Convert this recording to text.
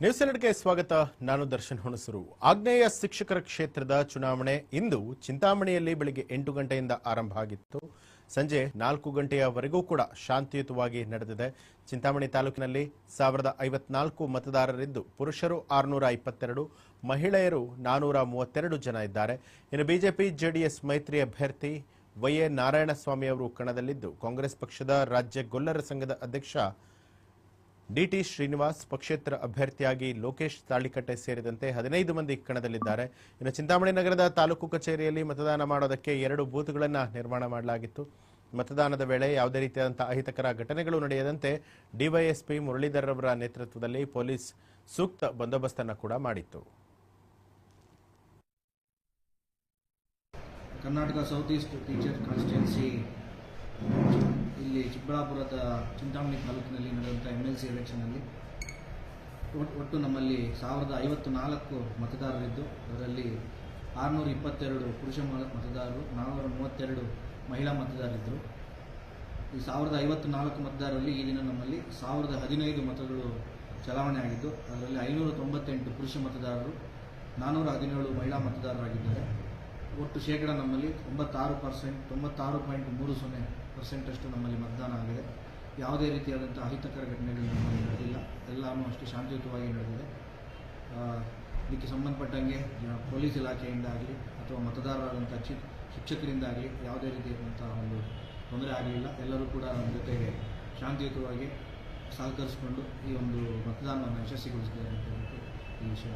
News ಎರಡ್ಗೆ ಸ್ವಾಗತ. ನಾನು ದರ್ಶನ್ ಹುಣಸರು. ಆಗ್ನೇಯ ಶಿಕ್ಷಕರ ಕ್ಷೇತ್ರದ ಚುನಾವಣೆ ಇಂದು ಚಿಂತಾಮಣಿಯಲ್ಲಿ ಬೆಳಗ್ಗೆ ಎಂಟು ಗಂಟೆಯಿಂದ ಆರಂಭ ಆಗಿತ್ತು. ಸಂಜೆ ನಾಲ್ಕು ಗಂಟೆಯವರೆಗೂ ಕೂಡ ಶಾಂತಿಯುತವಾಗಿ ನಡೆದಿದೆ. ಚಿಂತಾಮಣಿ ತಾಲೂಕಿನಲ್ಲಿ ಸಾವಿರದ ಐವತ್ನಾಲ್ಕು ಮತದಾರರಿದ್ದು ಪುರುಷರು ಆರುನೂರ ಇಪ್ಪತ್ತೆರಡು, ಮಹಿಳೆಯರು ನಾನೂರ ಮೂವತ್ತೆರಡು ಜನ ಇದ್ದಾರೆ. ಇನ್ನು ಬಿಜೆಪಿ, ಜೆಡಿಎಸ್ ಮೈತ್ರಿ ಅಭ್ಯರ್ಥಿ ವೈಎ ನಾರಾಯಣಸ್ವಾಮಿ ಅವರು ಕಣದಲ್ಲಿದ್ದು, ಕಾಂಗ್ರೆಸ್ ಪಕ್ಷದ ರಾಜ್ಯ ಗೊಲ್ಲರ ಸಂಘದ ಅಧ್ಯಕ್ಷ ಡಿಟಿ ಶ್ರೀನಿವಾಸ್ ಪಕ್ಷೇತರ ಅಭ್ಯರ್ಥಿಯಾಗಿ ಲೋಕೇಶ್ ತಾಳಿಕಟ್ಟೆ ಸೇರಿದಂತೆ ಹದಿನೈದು ಮಂದಿ ಕಣದಲ್ಲಿದ್ದಾರೆ. ಇನ್ನು ಚಿಂತಾಮಣಿ ನಗರದ ತಾಲೂಕು ಕಚೇರಿಯಲ್ಲಿ ಮತದಾನ ಮಾಡೋದಕ್ಕೆ ಎರಡು ಬೂತ್ಗಳನ್ನು ನಿರ್ಮಾಣ ಮಾಡಲಾಗಿತ್ತು. ಮತದಾನದ ವೇಳೆ ಯಾವುದೇ ರೀತಿಯಾದಂಥ ಅಹಿತಕರ ಘಟನೆಗಳು ನಡೆಯದಂತೆ ಡಿವೈಎಸ್ಪಿ ಮುರಳೀಧರ್ ಅವರ ನೇತೃತ್ವದಲ್ಲಿ ಪೊಲೀಸ್ ಸೂಕ್ತ ಬಂದೋಬಸ್ತನ್ನು ಕೂಡ ಮಾಡಿತ್ತು. Karnataka south east teacher constituency ಚಿಕ್ಕಬಳ್ಳಾಪುರದ ಚಿಂತಾಮಣಿ ತಾಲೂಕಿನಲ್ಲಿ ನಡೆದಂಥ ಎಂ ಎಲ್ ಸಿ ಎಲೆಕ್ಷನಲ್ಲಿ ಒಟ್- ಒಟ್ಟು ನಮ್ಮಲ್ಲಿ ಸಾವಿರದ ಐವತ್ತು ನಾಲ್ಕು ಮತದಾರರಿದ್ದು, ಅದರಲ್ಲಿ ಆರುನೂರ ಇಪ್ಪತ್ತೆರಡು ಪುರುಷ ಮತದಾರರು ನಾನ್ನೂರ ಮೂವತ್ತೆರಡು ಮಹಿಳಾ ಮತದಾರರಿದ್ದರು ಈ ಸಾವಿರದ ಐವತ್ತು ನಾಲ್ಕು ಮತದಾರರಲ್ಲಿ ಈ ದಿನ ನಮ್ಮಲ್ಲಿ ಸಾವಿರದ ಹದಿನೈದು ಮತಗಳು ಚಲಾವಣೆ ಆಗಿದ್ದು, ಅದರಲ್ಲಿ ಐನೂರ ತೊಂಬತ್ತೆಂಟು ಪುರುಷ ಮತದಾರರು ನಾನ್ನೂರ ಹದಿನೇಳು ಮಹಿಳಾ ಮತದಾರರಾಗಿದ್ದಾರೆ. ಒಟ್ಟು ಶೇಕಡ ನಮ್ಮಲ್ಲಿ ತೊಂಬತ್ತಾರು ಪರ್ಸೆಂಟ್, ತೊಂಬತ್ತಾರು ಪಾಯಿಂಟ್ ಮೂರು ಸೊನ್ನೆ ಪರ್ಸೆಂಟಷ್ಟು ನಮ್ಮಲ್ಲಿ ಮತದಾನ ಆಗಿದೆ. ಯಾವುದೇ ರೀತಿಯಾದಂಥ ಅಹಿತಕರ ಘಟನೆಗಳು ನಮ್ಮಲ್ಲಿ ನಡೆದಿಲ್ಲ. ಎಲ್ಲನೂ ಅಷ್ಟು ಶಾಂತಿಯುತವಾಗಿ ನಡೆದಿದೆ. ಇದಕ್ಕೆ ಸಂಬಂಧಪಟ್ಟಂಗೆ ಪೊಲೀಸ್ ಇಲಾಖೆಯಿಂದ ಆಗಲಿ ಅಥವಾ ಮತದಾರರಾದಂಥ ಚಿ ಶಿಕ್ಷಕರಿಂದಾಗಲಿ ಯಾವುದೇ ರೀತಿಯಾದಂಥ ಒಂದು ತೊಂದರೆ ಆಗಲಿಲ್ಲ. ಎಲ್ಲರೂ ಕೂಡ ನಮ್ಮ ಜೊತೆಗೆ ಶಾಂತಿಯುತವಾಗಿ ಸಹಕರಿಸಿಕೊಂಡು ಈ ಒಂದು ಮತದಾನವನ್ನು ಯಶಸ್ವಿಗೊಳಿಸಿದ್ದಾರೆ ಅಂತ ಹೇಳಿ ಈ ವಿಷಯ